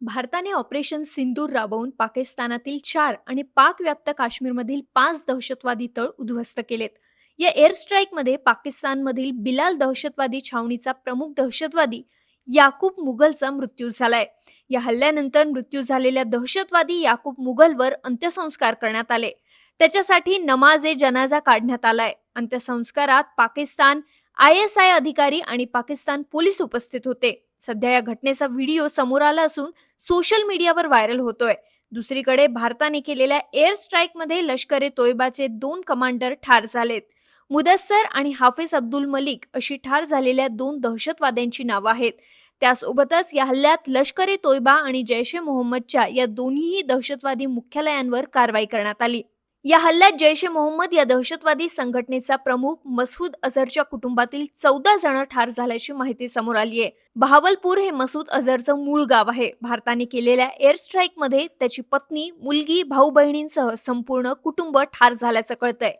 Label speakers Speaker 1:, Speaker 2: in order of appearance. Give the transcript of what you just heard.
Speaker 1: भारताने ऑपरेशन सिंदूर राबवून पाकिस्तानातील चार आणि पाक व्याप्त काश्मीरमधील पाच दहशतवादी तळ उद्ध्वस्त केलेत. या एअर स्ट्राईकमध्ये पाकिस्तानमधील बिलाल दहशतवादी छावणीचा प्रमुख दहशतवादी याकूब मुघलचा मृत्यू झालाय. या हल्ल्यानंतर मृत्यू झालेल्या दहशतवादी याकूब मुघलवर अंत्यसंस्कार करण्यात आले. त्याच्यासाठी नमाज ए जनाजा काढण्यात आलाय. अंत्यसंस्कारात पाकिस्तान आय एस आय अधिकारी आणि पाकिस्तान पोलीस उपस्थित होते. सध्या या घटनेचा व्हिडिओ समोर आला असून सोशल मीडियावर व्हायरल होतोय. दुसरीकडे भारताने केलेल्या एअर स्ट्राईकमध्ये लष्कर ए तोयबाचे दोन कमांडर ठार झालेत. मुदस्सर आणि हाफिज अब्दुल मलिक अशी ठार झालेल्या दोन दहशतवाद्यांची नावं आहेत. त्यासोबतच या हल्ल्यात लष्कर ए तोयबा आणि जैश ए मोहम्मदच्या या दोन्हीही दहशतवादी मुख्यालयांवर कारवाई करण्यात आली. या हल्ल्यात जैश ए मोहम्मद या दहशतवादी संघटनेचा प्रमुख मसूद अझरच्या कुटुंबातील चौदा जण ठार झाल्याची माहिती समोर आली आहे बहावलपूर हे मसूद अझरचं मूळ गाव आहे. भारताने केलेल्या एअर स्ट्राईकमध्ये त्याची पत्नी मुलगी भाऊ बहिणींसह संपूर्ण कुटुंब ठार झाल्याचं कळतंय.